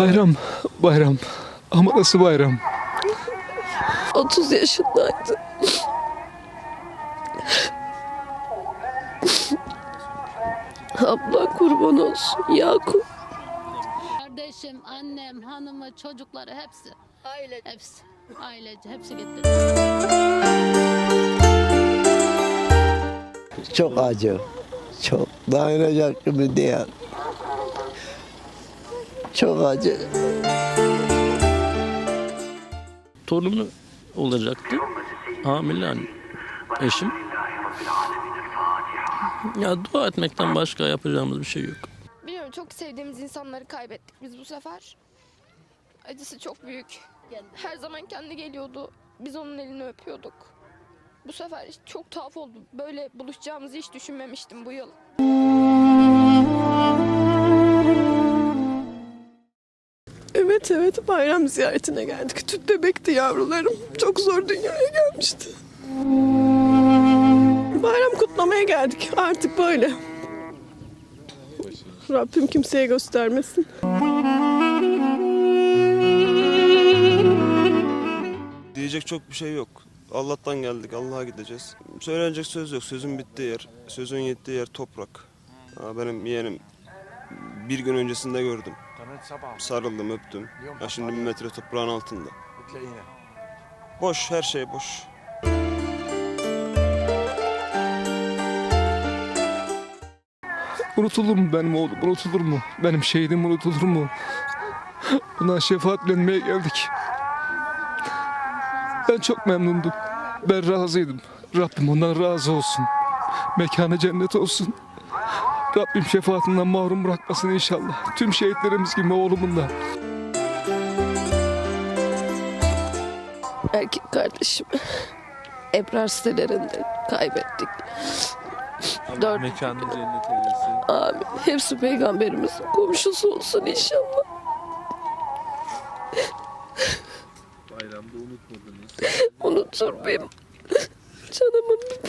Bayram, bayram. Ama nasıl bayram? 30 yaşındaydı. Abla kurban olsun Yakup. Kardeşim, annem, hanımı, çocukları hepsi. Aile. Hepsi. Ailece hepsi gitti. Çok acı. Çok. Dayanacak gibi değil. Çok acı. torunu olacaktı. Hamile anne, eşim. Ya dua etmekten başka yapacağımız bir şey yok. Bilmiyorum çok sevdiğimiz insanları kaybettik biz bu sefer. Acısı çok büyük. Her zaman kendi geliyordu. Biz onun elini öpüyorduk. Bu sefer çok tuhaf oldu. Böyle buluşacağımızı hiç düşünmemiştim bu yıl. Evet bayram ziyaretine geldik. Tüt bebekti yavrularım. Çok zor dünyaya gelmişti. Bayram kutlamaya geldik. Artık böyle. Rabbim kimseye göstermesin. Diyecek çok bir şey yok. Allah'tan geldik, Allah'a gideceğiz. Söylenecek söz yok. Sözün bittiği yer, sözün yettiği yer toprak. Benim yeğenim bir gün öncesinde gördüm. Sarıldım, öptüm. Ya şimdi bir metre toprağın altında. Boş, her şey boş. Unutulur mu benim oğlum? Unutulur mu? Benim şehidim unutulur mu? Buna şefaat dilenmeye geldik. Ben çok memnundum. Ben razıydım. Rabbim ondan razı olsun. Mekanı cennet olsun. Rabbim şefaatinden mahrum bırakmasın inşallah. Tüm şehitlerimiz gibi oğlumun da. Erkek kardeşim. Ebrar sitelerinde kaybettik. Dört. Mekanı cennet eylesin. Amin. Hepsi peygamberimizin komşusu olsun inşallah. Bayramda unutmadınız. Unutur muyum? Canımın bir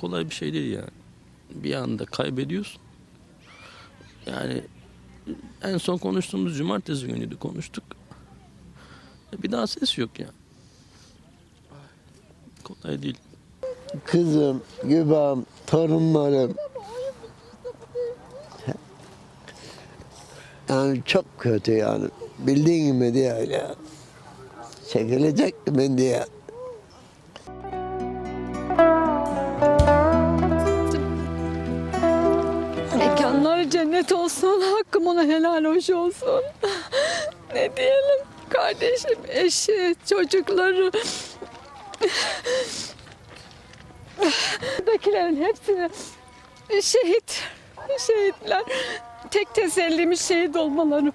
kolay bir şey değil yani. Bir anda kaybediyorsun. Yani en son konuştuğumuz cumartesi günüydü konuştuk. Bir daha ses yok yani. Kolay değil. Kızım, gübem, torunlarım. Yani çok kötü yani. Bildiğin gibi değil ya. Çekilecek gibi değil. Cennet olsun, hakkım ona helal hoş olsun. ne diyelim, kardeşim, eşi, çocukları. Buradakilerin hepsini şehit, şehitler. Tek tesellimiz şehit olmaları.